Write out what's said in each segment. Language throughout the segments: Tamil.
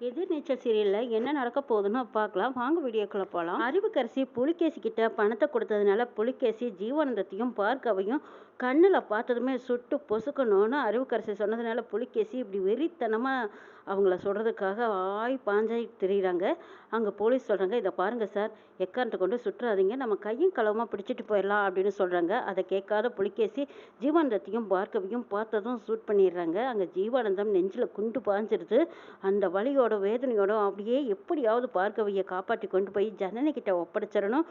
எதிர்நீச்சல் சீரியலில் என்ன நடக்க போகுதுன்னு பார்க்கலாம். வாங்க வீடியோக்குள்ள போகலாம் அறிவுக்கரசி புலிகேசி கிட்ட பணத்தை கொடுத்ததுனால புலிகேசி ஜீவானந்தத்தையும் பார்க்கவையும் கண்ணில் பார்த்ததுமே சுட்டு பொசுக்கணும்னு அறிவுக்கரசி சொன்னதுனால புலிகேசி இப்படி வெறித்தனமாக அவங்கள சொல்கிறதுக்காக ஆய் பாஞ்சாய் திரியிறாங்க. அங்கே போலீஸ் சொல்கிறாங்க இதை பாருங்கள் சார் எக்காரத்தை கொண்டு சுற்றாதீங்க நம்ம கையும் களவுமாக பிடிச்சிட்டு போயிடலாம் அப்படின்னு சொல்கிறாங்க அதை கேட்காத புலிகேசி ஜீவானந்தத்தையும் பார்க்கவையும் பார்த்ததும் சூட் பண்ணிடுறாங்க. அங்கே ஜீவானந்தம் நெஞ்சில் குண்டு பாஞ்சிருது. அந்த வலியோட வேதனையோட அப்படியே எப்படியாவது பார்க்கவையை காப்பாற்றி கொண்டு போய் ஜனனி கிட்ட ஒப்படைச்சிடணும்.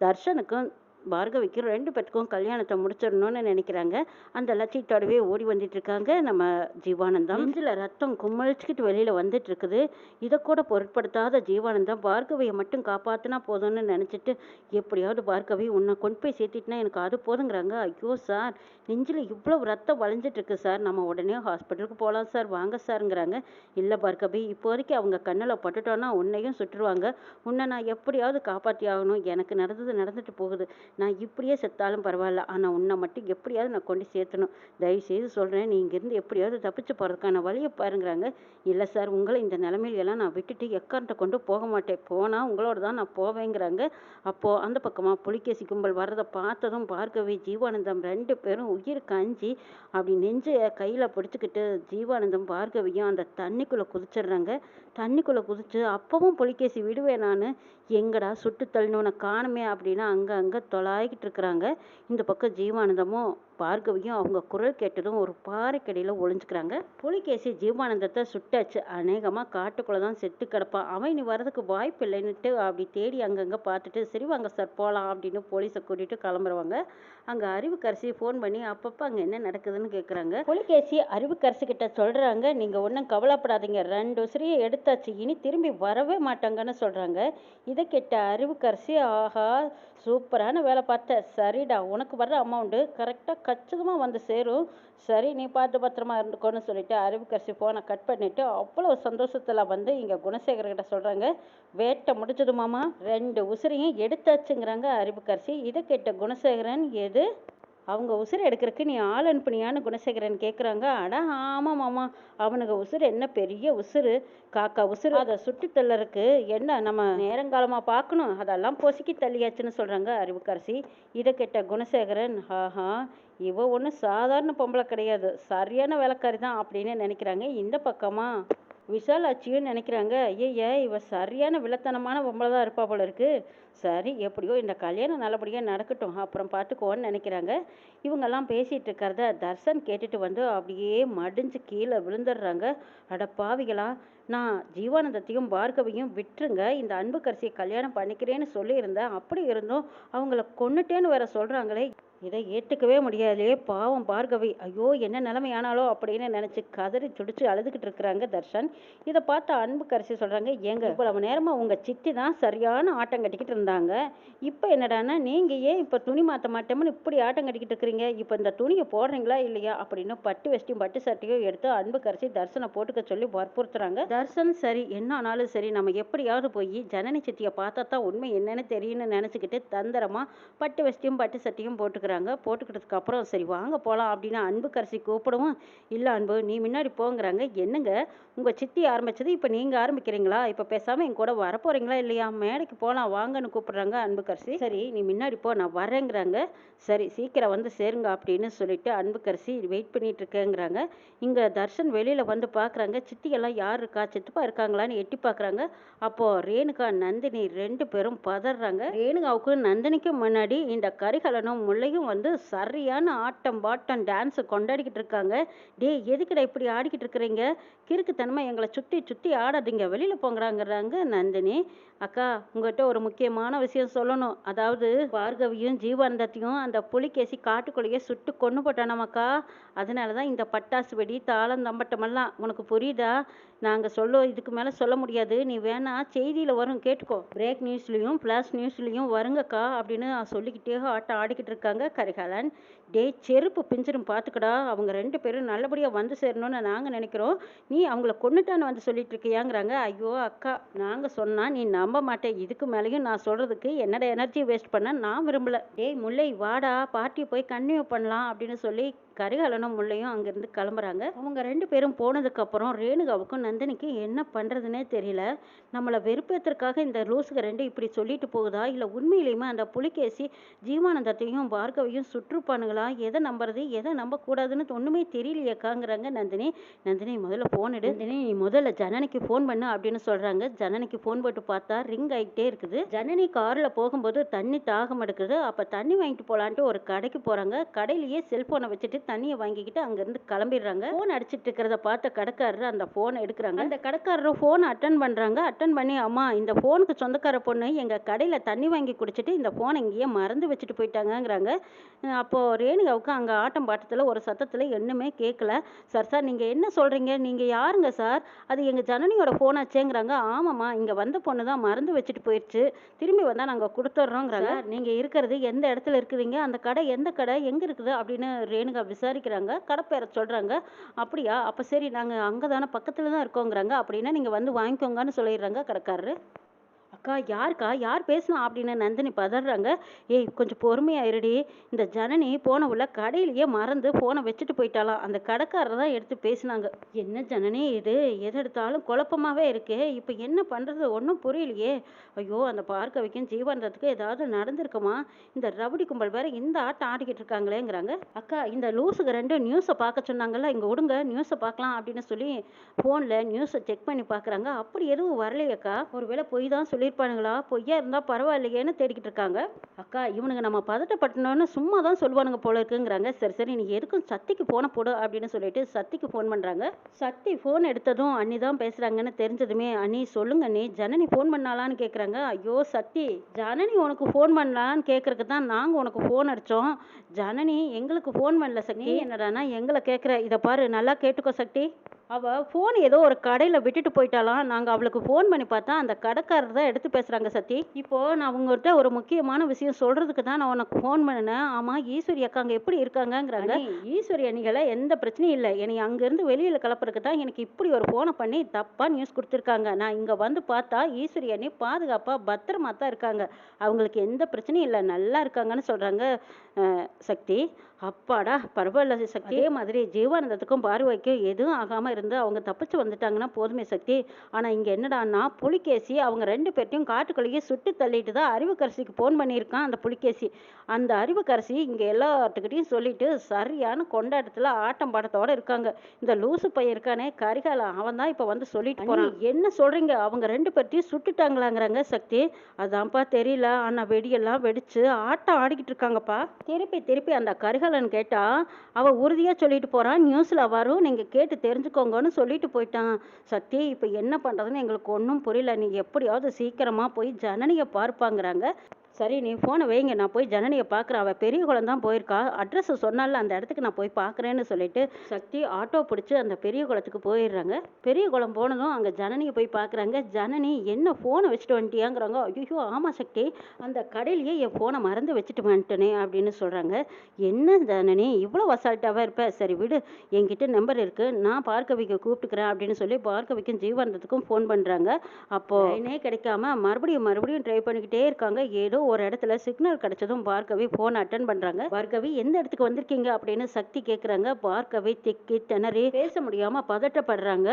தர்ஷனுக்கும் பார்கவிக்கும் ரெண்டு பேத்துக்கும் கல்யாணத்தை முடிச்சிடணும்னு நினைக்கிறாங்க. அந்த லட்சியத்தோடவே ஓடி வந்துட்டு இருக்காங்க நம்ம ஜீவானந்தம். நெஞ்சில் ரத்தம் கும்மழிச்சுக்கிட்டு வெளியில் வந்துட்டு இருக்குது இதை கூட பொருட்படுத்தாத ஜீவானந்தம் பார்கவியை மட்டும் காப்பாற்றினா போதும்னு நினச்சிட்டு எப்படியாவது பார்கவி உன்னை கொண்டு போய் சேர்த்திட்டுனா எனக்கு அது போதுங்கிறாங்க. ஐயோ சார் நெஞ்சில் இவ்வளோ ரத்தம் வளைஞ்சிட்டு இருக்கு சார். நம்ம உடனே ஹாஸ்பிட்டலுக்கு போகலாம் சார் வாங்க சாருங்கிறாங்க. இல்லை பார்கவி இப்போதைக்கு அவங்க கண்ணில் பட்டுட்டோன்னா உன்னையும் சுட்டுருவாங்க உன்னை நான் எப்படியாவது காப்பாற்றி ஆகணும். எனக்கு நடந்தது நடந்துட்டு போகுது. நான் இப்படியே செத்தாலும் பரவாயில்ல. ஆனால் உன்னை மட்டும் எப்படியாவது நான் கொண்டு சேர்த்தணும். தயவுசெய்து சொல்கிறேன் நீ இங்கேருந்து எப்படியாவது தப்பிச்சு போகிறதுக்கான வழியை பாருங்கிறாங்க. இல்லை சார் உங்களை இந்த நிலமையிலெல்லாம் நான் விட்டுட்டு எக்கார்ட்ட கொண்டு போக மாட்டேன். போனால் உங்களோட தான் நான் போவேங்கிறாங்க. அப்போது அந்த பக்கமாக புலிகேசி கும்பல் வர்றதை பார்த்ததும் பார்க்கவே ஜீவானந்தம் ரெண்டு பேரும் உயிர் காஞ்சி அப்படி நெஞ்சு கையில் பிடிச்சிக்கிட்டு ஜீவானந்தம் பார்க்கவையும் அந்த தண்ணிக்குள்ளே குதிச்சிடுறாங்க. தண்ணிக்குள்ளே குதிச்சு அப்பவும் புலிகேசி விடுவேன் நான். எங்கடா சுட்டு தள்ளணுன்னு காணுமே அப்படின்னா அங்கே அங்கே தொலாய்கிட்டு இருக்கிறாங்க. இந்த பக்கம் ஜீவானந்தமும் பார்கவியும் அவங்க குரல் கேட்டதும் ஒரு பாறைக்கடியில் ஒளிஞ்சுக்கிறாங்க. புலிகேசி ஜீவானந்தத்தை சுட்டாச்சு. அநேகமாக காட்டுக்குள்ளே தான் செத்து கிடப்பான் அவன் இனி வரதுக்கு வாய்ப்பு இல்லைன்னுட்டு அப்படி தேடி அங்கங்கே பார்த்துட்டு சரி வாங்க சார் போகலாம் அப்படின்னு போலீஸை கூட்டிகிட்டு கிளம்புறவங்க. அங்கே அறிவுக்கரசி ஃபோன் பண்ணி அப்பப்போ அங்கே என்ன நடக்குதுன்னு கேட்குறாங்க புலிகேசி அறிவுக்கரசி கிட்ட சொல்கிறாங்க நீங்கள் ஒன்றும் கவலைப்படாதீங்க. ரெண்டு உசிரியை எடுத்தாச்சு. இனி திரும்பி வரவே மாட்டாங்கன்னு சொல்கிறாங்க இதை கேட்ட அறிவுக்கரசி ஆஹா சூப்பரான வேலை பார்த்த. சரிடா உனக்கு வர்ற அமௌண்ட்டு கரெக்டாக கச்சிதமாக வந்து சேரும். சரி நீ பார்த்து பத்திரமா இருந்துக்கோன்னு சொல்லிட்டு அறிவுக்கரசி ஃபோனை கட் பண்ணிவிட்டு அவ்வளோ சந்தோஷத்தில் வந்து இங்கே குணசேகர்கிட்ட சொல்கிறாங்க வேட்டை முடிச்சது மாமா. ரெண்டு உசிரையும் எடுத்தாச்சுங்கிறாங்க அறிவுக்கரசி. இதை கேட்ட குணசேகரன் எது? அவங்க உசுரை எடுக்கிறதுக்கு நீ ஆள் அனுப்புனியான்னு குணசேகரன் கேட்குறாங்க அட ஆமாம் மாமா அவனுக்கு உசுறு என்ன பெரிய உசுறு காக்கா உசுறு அதை சுட்டு தள்ளறதுக்கு என்ன நம்ம நேரங்காலமாக பார்க்கணும்? அதெல்லாம் பொசுக்கி தள்ளியாச்சுன்னு சொல்கிறாங்க அறிவுக்கரசி. இதை கேட்ட குணசேகரன் ஆஹா இவ ஒன்றும் சாதாரண பொம்பளை கிடையாது. சரியான வேலைக்காரி தான் அப்படின்னு நினைக்கிறாங்க இந்த பக்கமாக விஷாலாட்சியும் நினைக்கிறாங்க ஐயா இவ சரியான விலத்தனமான பொம்பளை தான் இருப்பா போல இருக்கு. சரி எப்படியோ இந்த கல்யாணம் நல்லபடியாக நடக்கட்டும் அப்புறம் பார்த்துக்கோன்னு நினைக்கிறாங்க. இவங்கெல்லாம் பேசிகிட்டு இருக்கிறத தர்சன் கேட்டுட்டு வந்து அப்படியே மடிஞ்சு கீழே விழுந்துடுறாங்க. அட பாவிகளா நான் ஜீவானந்தத்தையும் பார்கவையும் விட்டுருங்க. இந்த அன்புக்கரசியை கல்யாணம் பண்ணிக்கிறேன்னு சொல்லியிருந்தேன். அப்படி இருந்தும் அவங்கள கொன்னுட்டேன்னு வேற சொல்கிறாங்களே இதை ஏற்றுக்கவே முடியாதே பாவம் பார்கவி. ஐயோ என்ன நிலைமை ஆனாலோ அப்படின்னு நினச்சி கதறி துடிச்சு அழுதுகிட்டு இருக்கிறாங்க தர்ஷன். இதை பார்த்து அன்பு கரிசி சொல்கிறாங்க ஏங்க இவ்வளவு நேரமாக உங்கள் சித்தி தான் சரியான ஆட்டம் கட்டிக்கிட்டு இருந்தாங்க. இப்போ என்னடான்னா நீங்கள் ஏன் இப்போ துணி மாற்ற மாட்டோம்னு இப்படி ஆட்டம் கட்டிக்கிட்டு இருக்கிறீங்க? இப்போ இந்த துணியை போடுறீங்களா இல்லையா? அப்படின்னு பட்டு வெஸ்டியும் பட்டு சட்டையும் எடுத்து அன்பு கரிசி தர்ஷனை போட்டுக்க சொல்லி வற்புறுத்துறாங்க. தர்ஷன் சரி என்ன ஆனாலும் சரி நம்ம எப்படியாவது போய் ஜனனி சித்தியை பார்த்தா தான் உண்மை என்னன்னு தெரியும்னு நினச்சிக்கிட்டு தந்திரமாக பட்டு வெஸ்டியும் பட்டு சட்டையும் போட்டுக்கிறாங்க போட்டுக்கிட்டதுக்கு அப்புறம் சரி வாங்க போகலாம் அப்படின்னு அன்பு கூப்பிடவும் இல்லை அன்பு நீ முன்னாடி போங்கிறாங்க என்னங்க? உங்கள் சித்தி ஆரம்பிச்சது இப்போ நீங்கள் ஆரம்பிக்கிறீங்களா? இப்போ பேசாமல் என் கூட வரப்போகிறீங்களா இல்லையா? மேடைக்கு போகலாம் வாங்கன்னு கூப்பிட்றாங்க அன்பு சரி நீ முன்னாடி போ நான் வரேங்கிறாங்க. சரி சீக்கிரம் வந்து சேருங்க அப்படின்னு சொல்லிட்டு அன்பு வெயிட் பண்ணிட்டு இருக்கேங்கிறாங்க. இங்கே தர்ஷன் வெளியில் வந்து பார்க்குறாங்க சித்தியெல்லாம் யார் இருக்கா சித்தப்பா இருக்காங்களான்னு எட்டி பார்க்குறாங்க அப்போது ரேணுகா நந்தினி ரெண்டு பேரும் பதறாங்க. ரேணுகாவுக்கும் நந்தினிக்கும் முன்னாடி இந்த கரிகலனும் முல்லையும் வந்து சரியான ஆட்டம் பாட்டம் டான்ஸு கொண்டாடிக்கிட்டு இருக்காங்க. டேய் எதுக்குடா இப்படி ஆடிக்கிட்டு இருக்கிறீங்க? கிறுக்குத்தனமாக எங்களை சுற்றி சுற்றி ஆடாதீங்க. வெளியில் போங்கிறாங்கிறாங்க நந்தினி. அக்கா உங்கள்கிட்ட ஒரு முக்கியமான விஷயம் சொல்லணும். அதாவது பார்கவியும் ஜீவானந்தத்தையும் அந்த புலிகேசி காட்டுக்குள்ளேயே சுட்டு கொண்டு போட்டானாமாக்கா. அதனால தான் இந்த பட்டாசு வெடி தாளம் தம்பட்டமெல்லாம் உனக்கு புரியுதா? நாங்கள் சொல்ல இதுக்கு மேலே சொல்ல முடியாது. நீ வேணா செய்தியில் வரும் கேட்டுக்கோ. பிரேக் நியூஸ்லேயும் ஃப்ளாஷ் நியூஸ்லேயும் வருங்கக்கா அப்படின்னு சொல்லிக்கிட்டே ஆட்டம் ஆடிக்கிட்டு இருக்காங்க. கரிகாலன் டேய் செருப்பு பிஞ்சிரும் பார்த்துக்கடா அவங்க ரெண்டு பேரும் நல்லபடியாக வந்து சேரணும்னு நாங்கள் நினைக்கிறோம். நீ அவங்கள கொன்னுட்டான்னு வந்து சொல்லிட்டு இருக்கியாங்கிறாங்க. ஐயோ அக்கா நாங்கள் சொன்னால் நீ நம்ப மாட்டேன் இதுக்கு மேலேயும் நான் சொல்கிறதுக்கு என்னோட எனர்ஜி வேஸ்ட் பண்ண? நான் விரும்பல. டேய் முல்லை வாடா. பார்ட்டியை போய் கன்டினியூ பண்ணலாம் அப்படின்னு சொல்லி கரிகாலனும் முல்லையும் அங்கேருந்து கிளம்புறாங்க. அவங்க ரெண்டு பேரும் போனதுக்கப்புறம் ரேணுகாவுக்கும் நந்தினிக்கும் என்ன பண்ணுறதுனே தெரியல. நம்மளை வெறுப்பேற்றதுக்காக இந்த லூசுக ரெண்டு இப்படி சொல்லிட்டு போகுதா? இல்லை உண்மையிலேயுமே அந்த புலிகேசி ஜீவானந்தத்தையும் பார்கவையும் சுற்றுப்பானுங்களா? எதை நம்புறது எதை நம்பக்கூடாதுன்னு ஒன்றுமே தெரியலையேக்காங்கிறாங்க நந்தினி. நந்தினி முதல்ல ஃபோன் எடு. நந்தினி நீ முதல்ல ஜனனிக்கு ஃபோன் பண்ணு அப்படின்னு சொல்கிறாங்க ஜனனிக்கு ஃபோன் போட்டு பார்த்தா ரிங் ஆகிட்டே இருக்குது. ஜனனி காரில் போகும்போது தண்ணி தாகம் எடுக்குது. அப்போ தண்ணி வாங்கிட்டு போகலான்ட்டு ஒரு கடைக்கு போகிறாங்க கடையிலேயே செல்ஃபோனை வச்சுட்டு தண்ணியை வாங்கிக்கிட்டு அங்கேருந்து கிளம்பிடுறாங்க. ஃபோன் அடிச்சிட்டு இருக்கிறத பார்த்த கடைக்காரர் அந்த ஃபோனை எடுக்கிறாங்க. அந்த கடைக்காரர் ஃபோன் அட்டன் பண்ணுறாங்க அட்டன் பண்ணி அம்மா இந்த ஃபோனுக்கு சொந்தக்கார பொண்ணு எங்கள் கடையில் தண்ணி வாங்கி குடிச்சிட்டு இந்த ஃபோனை இங்கேயே மறந்து வச்சுட்டு போயிட்டாங்கங்கிறாங்க. அஹ் அப்போ ரேணுகாவுக்கு அங்கே ஆட்டம் பாட்டத்தில் ஒரு சத்தத்தில் ஒன்றுமே கேட்கல சார் சார் நீங்கள் என்ன சொல்கிறீங்க நீங்கள் யாருங்க சார்? அது எங்கள் ஜனனியோட ஃபோன் ஆச்சேங்கிறாங்க. ஆமாம்மா இங்கே வந்த பொண்ணு தான் மறந்து வச்சுட்டு போயிடுச்சு திரும்பி வந்தால் நாங்கள் கொடுத்துட்றோங்கிறாங்க நீங்கள் இருக்கிறது எந்த இடத்துல இருக்குதுங்க அந்த கடை எந்த கடை? எங்கே இருக்குது? அப்படின்னு ரேணுகா விசாரிக்கிறாங்க. கடை பேரை சொல்கிறாங்க அப்படியா? அப்போ சரி நாங்கள் அங்கே தானே பக்கத்தில் தான் இருக்கோங்கிறாங்க. அப்படின்னா நீங்கள் வந்து வாங்கிக்கோங்கன்னு சொல்லிடுறாங்க கடைக்காரரு. அக்கா யாருக்கா? யார் பேசுனா அப்படின்னு நந்தினி பதறாங்க. ஏய் கொஞ்சம் பொறுமையாயிருடி. இந்த ஜனனி போன உள்ள கடையிலேயே மறந்து ஃபோனை வச்சுட்டு போயிட்டாலாம் அந்த கடைக்காரர் தான் எடுத்து பேசினாங்க. என்ன ஜனனி இது? எது எடுத்தாலும் குழப்பமாவே இப்போ என்ன பண்ணுறது ஒன்றும் புரியலையே. ஐயோ அந்த பார்க்கவைக்கும் ஜீவானந்தத்துக்கும் ஏதாவது நடந்திருக்குமா? இந்த ரவுடி கும்பல் வேற இந்த ஆட்டம் ஆடிக்கிட்டு இருக்காங்களேங்கிறாங்க. அக்கா இந்த லூஸுக்கு ரெண்டு நியூஸை பார்க்க சொன்னாங்கல்ல இங்கே விடுங்க நியூஸை பார்க்கலாம் அப்படின்னு சொல்லி ஃபோனில் நியூஸை செக் பண்ணி பார்க்குறாங்க. அப்படி எதுவும் வரலையக்கா. ஒருவேளை பொய் தான் சொல்லியிருப்பானுங்களா? பொய்யா இருந்தால் பரவாயில்லையேன்னு தேடிக்கிட்டு இருக்காங்க. அக்கா இவனுங்க நம்ம பதட்டப்பட்டணும்னு சும்மா தான் சொல்லுவானுங்க போல இருக்குங்கிறாங்க. சரி சரி நீ எதுக்கும் சத்திக்கு ஃபோனை போடு அப்படின்னு சொல்லிட்டு சத்திக்கு ஃபோன் பண்ணுறாங்க சத்தி ஃபோன் எடுத்ததும் அண்ணி தான் பேசுகிறாங்கன்னு தெரிஞ்சதுமே அண்ணி சொல்லுங்க அண்ணி ஜனனி ஃபோன் பண்ணாலான்னு கேட்குறாங்க ஐயோ சத்தி ஜனனி உனக்கு ஃபோன் பண்ணலான்னு கேட்கறதுக்கு தான் நாங்கள் உனக்கு ஃபோன் அடித்தோம் ஜனனி எங்களுக்கு ஃபோன் பண்ணல சக்தி. என்னடானா எங்களை கேட்குற இதை பாரு நல்லா கேட்டுக்கோ சக்தி. அவ ஃபோன் ஏதோ ஒரு கடையில் விட்டுட்டு போயிட்டாலாம் நாங்கள் அவளுக்கு ஃபோன் பண்ணி பார்த்தா அந்த கடைக்காரர் தான் எடுத்து பேசுகிறாங்க சத்தி. இப்போ நான் உங்கள்கிட்ட ஒரு முக்கியமான விஷயம் சொல்கிறதுக்கு தான் நான் உனக்கு ஃபோன் பண்ணினேன். ஆமாம் ஈஸ்வரி அக்கா அங்கே எப்படி இருக்காங்கங்கிறாங்க. ஈஸ்வரி அணிகளை எந்த பிரச்சனையும் இல்லை. என்னை அங்கேருந்து வெளியில் கிளப்புறதுக்கு தான் எனக்கு இப்படி ஒரு ஃபோனை பண்ணி தப்பாக நியூஸ் கொடுத்துருக்காங்க. நான் இங்கே வந்து பார்த்தா ஈஸ்வரி அணி பாதுகாப்பாக பத்திரமா தான் இருக்காங்க. அவங்களுக்கு எந்த பிரச்சனையும் இல்லை. நல்லா இருக்காங்கன்னு சொல்கிறாங்க சக்தி. அப்பாடா பரவாயில்ல சக்தி. அதே மாதிரி ஜீவானந்தத்துக்கும் பார்வைக்கும் எதுவும் ஆகாமல் இருந்து அவங்க தப்பிச்சு வந்துட்டாங்கன்னா போதுமே சக்தி. ஆனால் இங்கே என்னடான்னா புலிகேசி அவங்க ரெண்டு பேர்ட்டையும் காட்டுக்குள்ளேயே சுட்டு தள்ளிட்டு தான் அறிவுக்கரசிக்கு ஃபோன் பண்ணியிருக்கான் அந்த புலிகேசி. அந்த அறிவுக்கரசி இங்கே எல்லாத்துக்கிட்டையும் சொல்லிட்டு சரியான கொண்டாட்டத்தில் ஆட்டம் பாடத்தோட இருக்காங்க. இந்த லூசு பையன் இருக்கானே கரிகாலம் அவன் தான் இப்போ வந்து சொல்லிட்டு போறான். என்ன சொல்றீங்க? அவங்க ரெண்டு பேர்த்தையும் சுட்டுட்டாங்களாங்கிறாங்க சக்தி. அதான்ப்பா தெரியல. ஆனால் வெடியெல்லாம் வெடிச்சு ஆட்டம் ஆடிக்கிட்டு இருக்காங்கப்பா. திருப்பி திருப்பி அந்த கரிகாலன் கேட்டா அவ உறுதியா சொல்லிட்டு போறான். நியூஸ்ல வரும். நீங்க கேட்டு போங்கன்னு சொல்லிட்டு போயிட்டான். சக்தி இப்போ என்ன பண்ணுறதுன்னு எங்களுக்கு ஒன்றும் புரியல. நீ எப்படியாவது சீக்கிரமாக போய் ஜனனியை பார்ப்பாங்கிறாங்க. சரி நீ ஃபோனை வைங்க. நான் போய் ஜனனியை பார்க்குறேன். அவள் பெரிய குளம் தான் போயிருக்கா. அட்ரஸ் சொன்னால அந்த இடத்துக்கு நான் போய் பார்க்குறேன்னு சொல்லிட்டு சக்தி ஆட்டோ பிடிச்சி அந்த பெரிய குளத்துக்கு போயிடுறாங்க. பெரிய குளம் போனதும் அங்கே ஜனனியை போய் பார்க்குறாங்க. ஜனனி என்ன ஃபோனை வச்சுட்டு வந்துட்டியாங்கிறாங்க. ஐயோ ஆமாம் சக்தி. அந்த கடையிலேயே என் ஃபோனை மறந்து வச்சுட்டு வந்துட்டேனே அப்படின்னு சொல்கிறாங்க என்ன ஜனனி? இவ்வளோ வசால்ட்டாவாக இருப்ப? சரி விடு. என்கிட்ட நம்பர் இருக்குது நான் பார்க்கவிக்க கூப்பிட்டுக்கிறேன் அப்படின்னு சொல்லி பார்க்கவிக்கும் ஜீவானந்தத்துக்கும் ஃபோன் பண்ணுறாங்க அப்போது என்னே கிடைக்காம மறுபடியும் மறுபடியும் ட்ரை பண்ணிக்கிட்டே இருக்காங்க. ஏதோ ஒரு இடத்துல சிக்னல் கிடைச்சதும் பார்கவி போன் அட்டன் பண்றாங்க. பார்கவி எந்த இடத்துக்கு வந்திருக்கீங்க? அப்படின்னு சக்தி கேக்குறாங்க. பார்கவி திக்கி திணறி பேச முடியாம பதட்டப்படுறாங்க.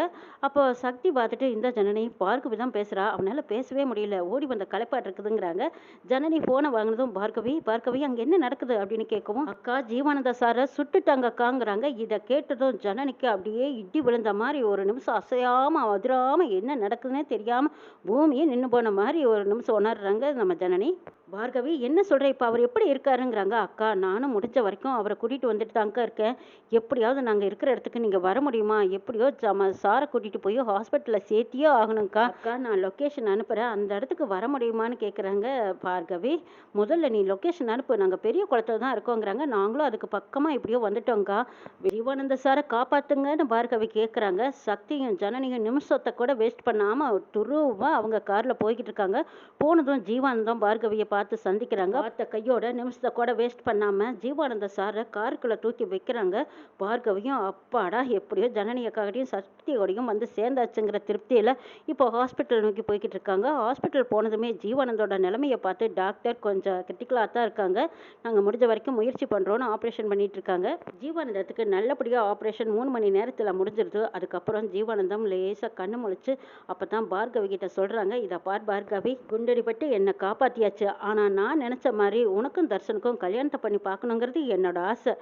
அப்போ சக்தி பார்த்துட்டு இந்த ஜனனி பார்கவி தான் பேசுறா. அவனால பேசவே முடியல. ஓடி வந்த களைப்பாட்டு இருக்குதுங்கிறாங்க. ஜனனி ஃபோனை வாங்கினதும் பார்கவி பார்கவி அங்க என்ன நடக்குது? அப்படின்னு கேட்கவும் அக்கா ஜீவானந்த சாரை சுட்டுட்டாங்க அக்காங்கிறாங்க. இதை கேட்டதும் ஜனனிக்கு அப்படியே இடி விழுந்த மாதிரி ஒரு நிமிஷம் அசையாம அதிராம என்ன நடக்குதுன்னே தெரியாம பூமியே நின்று போன மாதிரி ஒரு நிமிஷம் உணர்றாங்க நம்ம ஜனனி. பார்கவி என்ன சொல்கிற இப்போ அவர் எப்படி இருக்காருங்கிறாங்க. அக்கா நானும் முடிஞ்ச வரைக்கும் அவரை கூட்டிகிட்டு வந்துட்டு தாங்க்கா இருக்கேன். எப்படியாவது நாங்கள் இருக்கிற இடத்துக்கு நீங்கள் வர முடியுமா? எப்படியோ நம்ம சாரை கூட்டிகிட்டு போய் ஹாஸ்பிட்டலில் சேர்த்தியே ஆகணுங்க்கா அக்கா நான் லொக்கேஷன் அனுப்புகிறேன் அந்த இடத்துக்கு வர முடியுமான்னு கேட்குறாங்க பார்கவி. முதல்ல நீ லொக்கேஷன் அனுப்பு. நாங்கள் பெரிய குளத்துல தான் இருக்கோங்கிறாங்க. நாங்களும் அதுக்கு பக்கமாக எப்படியோ வந்துட்டோங்க்கா விரிவானந்த சாரை காப்பாற்றுங்கன்னு பார்கவி கேட்குறாங்க சக்தியும் ஜனனியும் நிமிஷத்தை கூட வேஸ்ட் பண்ணாமல் துருவா அவங்க காரில் போய்கிட்டு இருக்காங்க. போனதும் ஜீவானந்தம் பார்கவியை பார்த்து சந்திக்கிறாங்க. பார்த்த கையோட நிமிஷத்தை கூட வேஸ்ட் பண்ணாமல் ஜீவானந்த சாரை காருக்குள்ளே தூக்கி வைக்கிறாங்க. பார்கவியும் அப்பாடா எப்படியோ ஜனனி அக்காகிட்டையும் சக்தியோடையும் வந்து சேர்ந்தாச்சுங்கிற திருப்தியில் இப்போ ஹாஸ்பிட்டல் நோக்கி போய்கிட்டு இருக்காங்க. ஹாஸ்பிட்டல் போனதுமே ஜீவானந்தோட நிலைமையை பார்த்து டாக்டர் கொஞ்சம் கிரிட்டிக்கலாக தான் இருக்காங்க. நாங்கள் முடிஞ்ச வரைக்கும் முயற்சி பண்ணுறோன்னு ஆப்ரேஷன் பண்ணிட்டு இருக்காங்க. ஜீவானந்தத்துக்கு நல்லபடியாக ஆப்ரேஷன் மூணு மணி நேரத்தில் முடிஞ்சிருது. அதுக்கப்புறம் ஜீவானந்தம் லேசாக கண்ணு முழிச்சு அப்போ தான் பார்கவி கிட்ட சொல்கிறாங்க இதை பார் பார்கவி குண்டடிப்பட்டு என்னை காப்பாற்றியாச்சு ஆனால் நான் நினச்ச மாதிரி உனக்கும் தர்ஷனுக்கும் கல்யாணத்தை பண்ணி பார்க்கணுங்கிறது என்னோட ஆசை.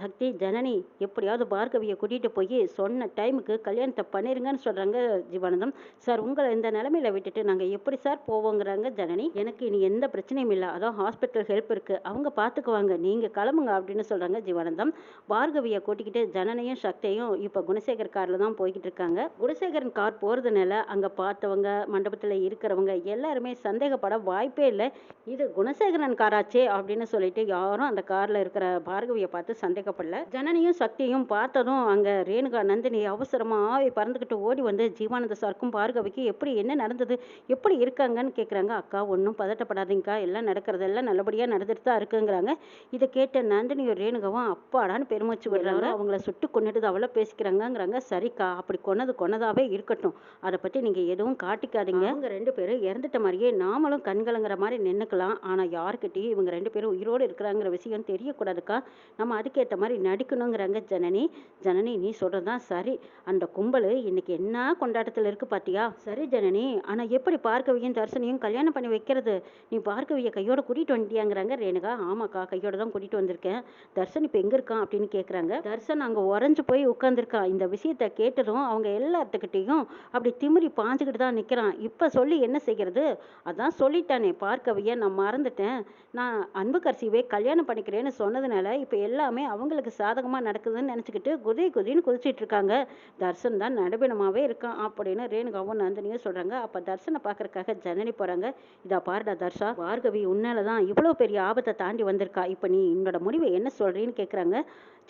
சக்தி ஜனனி எப்படியாவது பார்கவியை கூட்டிகிட்டு போய் சொன்ன டைமுக்கு கல்யாணத்தை பண்ணிருங்கன்னு சொல்கிறாங்க ஜீவானந்தம். சார் உங்களை இந்த நிலமையில விட்டுட்டு நாங்கள் எப்படி சார் போவோங்கிறாங்க ஜனனி. எனக்கு இனி எந்த பிரச்சனையும் இல்லை. அதான் ஹாஸ்பிட்டல் ஹெல்ப் இருக்குது அவங்க பார்த்துக்குவாங்க நீங்கள் கிளம்புங்க அப்படின்னு சொல்கிறாங்க ஜீவானந்தம். பார்கவியை கூட்டிக்கிட்டு ஜனனையும் சக்தியும் இப்போ குணசேகர் காரில் தான் போய்கிட்டு இருக்காங்க. குணசேகரன் கார் போகிறதுனால அங்கே பார்த்தவங்க மண்டபத்தில் இருக்கிறவங்க எல்லாருமே சந்தேகப்பட வாய்ப்பே இல்லை. இது குணசேகரன் காராச்சே அப்படின்னு சொல்லிட்டு யாரும் அந்த காரில் இருக்கிற பார்கவியை பார்த்து சந்தேகப்படல. ஜனனியும் சக்தியும் பார்த்ததும் அங்கே ரேணுகா நந்தினி அவசரமாக ஆவி பறந்துக்கிட்டு ஓடி வந்து ஜீவானந்த சாருக்கும் பார்கவிக்கு எப்படி என்ன நடந்தது எப்படி இருக்காங்கன்னு கேட்குறாங்க அக்கா ஒன்றும் பதட்டப்படாதீங்கக்கா. எல்லாம் நடக்கிறதெல்லாம் நல்லபடியாக நடந்துட்டு தான் இருக்குங்கிறாங்க. இதை கேட்ட நந்தினியும் ரேணுகாவும் அப்பாடான்னு பெருமூச்சு விடுறாங்க. அவங்கள சுட்டு கொண்டுட்டு அவ்வளோ பேசிக்கிறாங்கங்கிறாங்க. சரிக்கா அப்படி கொன்னது கொன்னதாவே இருக்கட்டும். அதை பற்றி நீங்கள் எதுவும் காட்டிக்காதீங்க. அவங்க ரெண்டு பேரும் இறந்துட்ட மாதிரியே நாமளும் கண்கலங்கிற மாதிரி நின்றுக்கலாம் ஆனால் யாருக்கிட்டையும் இவங்க ரெண்டு பேரும் உயிரோடு இருக்கிறாங்கிற விஷயம் தெரியக்கூடாதுக்கா. நம்ம அதுக்கேற்ற மாதிரி நடிக்கணுங்கிறாங்க ஜனனி. ஜனனி நீ சொல்கிறது தான் சரி. அந்த கும்பல் இன்னைக்கு என்ன கொண்டாட்டத்தில் இருக்குது பார்த்தியா சரி ஜனனி ஆனால் எப்படி பார்க்கவியும் தர்சனையும் கல்யாணம் பண்ணி வைக்கிறது? நீ பார்க்கவிய கையோட கூட்டிகிட்டு வந்துட்டியாங்கிறாங்க ரேணுகா. ஆமாக்கா கையோட தான் கூட்டிகிட்டு வந்திருக்கேன். தர்சன் இப்போ எங்கே இருக்கான் அப்படின்னு கேட்குறாங்க தர்சன் அங்கே உறைஞ்சு போய் உட்காந்துருக்கான் இந்த விஷயத்தை கேட்டதும் அவங்க எல்லாத்துக்கிட்டேயும் அப்படி திமிரி பாஞ்சுக்கிட்டு தான் நிற்கிறான் இப்போ சொல்லி என்ன செய்கிறது அதான் சொல்லிட்டானே பார்க்கவியை நான் மறந்துட்டேன். நான் அன்புக்கரசியவே கல்யாணம் பண்ணிக்கிறேன்னு சொன்னதுனால இப்போ எல்லாமே அவங்களுக்கு சாதகமாக நடக்குதுன்னு நினச்சிக்கிட்டு குதி குதின்னு குதிச்சிட்டு இருக்காங்க தர்சன் தான் நடுபினமாகவே இருக்கான் அப்படின்னு ரேணுகாவும் நந்தினியும் சொல்கிறாங்க அப்போ தர்சனை பார்க்கறக்காக ஜனனி போகிறாங்க இதா பாருடா தர்ஷா பார்கவி உன்னால தான் இவ்வளோ பெரிய ஆபத்தை தாண்டி வந்திருக்கா. இப்போ நீ என்னோட முடிவை என்ன சொல்கிறீன்னு கேட்குறாங்க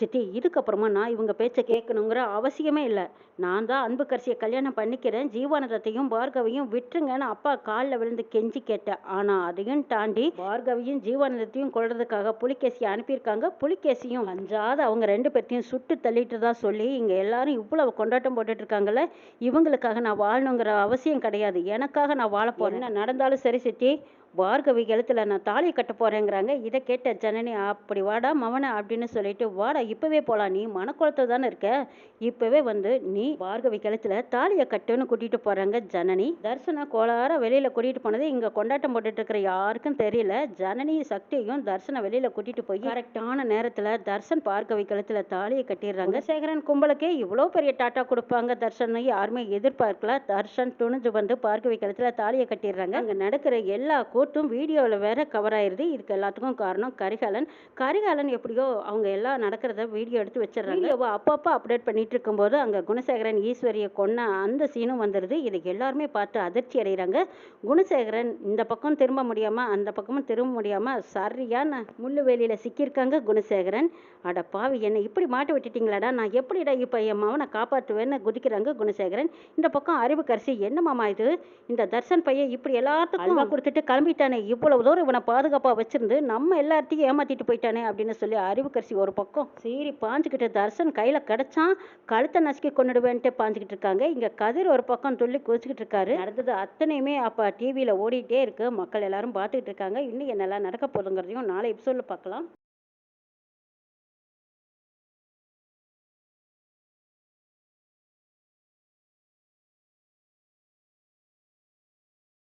சித்தி இதுக்கப்புறமா நான் இவங்க பேச்சை கேட்கணுங்கிற அவசியமே இல்லை. நான் தான் அன்புக்கரசியை கல்யாணம் பண்ணிக்கிறேன். ஜீவானந்தத்தையும் பார்கவியும் விட்டுருங்கன்னு அப்பா காலில் விழுந்து கெஞ்சி கேட்டேன். ஆனால் அதையும் தாண்டி பார்கவியும் ஜீவானந்தத்தையும் கொள்றதுக்காக புலிகேசியை அனுப்பியிருக்காங்க. புலிகேசியும் அஞ்சாவது அவங்க ரெண்டு பேர்த்தையும் சுட்டு தள்ளிட்டு தான் சொல்லி இங்கே எல்லாரும் இவ்வளவு கொண்டாட்டம் போட்டுட்டு இருக்காங்கல்ல இவங்களுக்காக நான் வாழணுங்கிற அவசியம் கிடையாது. எனக்காக நான் வாழ போறேன். நடந்தாலும் சரி சித்தி பார்கவி கழுத்தில் நான் தாலி கட்ட போறேங்கிறாங்க. இதை கேட்ட ஜனனி அப்படி வாடா மவன அப்படின்னு சொல்லிட்டு வாடா இப்பவே போலாம். நீ மனக்குளத்தில் தானே இருக்க? இப்பவே வந்து நீ பார்கவி கழுத்துல தாலியை கட்டுன்னு கூட்டிட்டு போறாங்க ஜனனி. தர்சனா கோளார வெளியில கூட்டிட்டு போனது இங்க கொண்டாட்டம் போட்டுட்டு இருக்கிற யாருக்கும் தெரியல. ஜனனி சக்தியும் தர்சனை வெளியில கூட்டிட்டு போய் கரெக்டான நேரத்துல தர்சன் பார்கவி கழுத்துல தாலியை கட்டிடுறாங்க. சேகரன் கும்பலுக்கே இவ்வளோ பெரிய டாட்டா கொடுப்பாங்க தர்சன். யாருமே எதிர்பார்க்கல. தர்ஷன் துணிஞ்சு வந்து பார்கவி கழுத்துல தாலியை கட்டிடுறாங்க. அங்க நடக்கிற எல்லா கூட்டும் வீடியோவில் வேற கவர் ஆயிருது. இதுக்கு எல்லாத்துக்கும் காரணம் கரிகாலன். கரிகாலன் எப்படியோ அவங்க எல்லாம் நடக்கிறத வீடியோ எடுத்து வச்சிடுறாங்க. வீடியோவை அப்பப்போ அப்டேட் பண்ணிட்டு இருக்கும்போது அங்கே குணசேகரன் ஈஸ்வரியை கொன்ன அந்த சீனும் வந்துடுது இதை எல்லாருமே பார்த்து அதிர்ச்சி அடைகிறாங்க. குணசேகரன் இந்த பக்கம் திரும்ப முடியாமல் அந்த பக்கமும் திரும்ப முடியாமல் சரியான முள்ளு வேலியில் சிக்கியிருக்காங்க குணசேகரன். அட பாவி என்னை இப்படி மாட்ட விட்டுட்டீங்களாடா. நான் எப்படிடா இப்போ என் மவனை காப்பாற்றுவேன்னு குதிக்கிறாங்க குணசேகரன். இந்த பக்கம் அறிவுக்கரசி என்ன மாமா இது? இந்த தர்சன் பையன் இப்படி எல்லாத்துக்கும் கொடுத்துட்டு கிளம்பிட்டானே இவ்வளவு தூரம் இவனை பாதுகாப்பாக வச்சிருந்து நம்ம எல்லாத்தையும் ஏமாத்திட்டு போயிட்டானே அப்படின்னு சொல்லி அறிவுக்கரசி ஒரு பக்கம். சீரி பாஞ்சுக்கிட்டு தர்சன் கையில் கிடச்சான் கழுத்தை நசுக்கி கொண்டுடுவேன்ட்டு பாஞ்சுக்கிட்டு இருக்காங்க. இங்கே கதிர் ஒரு பக்கம் துள்ளி குதிச்சுக்கிட்டு இருக்காரு. நடந்தது அத்தனையுமே அப்போ டிவியில் ஓடிட்டே இருக்கு. மக்கள் எல்லாரும் பார்த்துக்கிட்டு இருக்காங்க. இன்னும் என்னெல்லாம் நடக்க போதுங்கிறதையும் நாளை எபிசோடில் பார்க்கலாம்.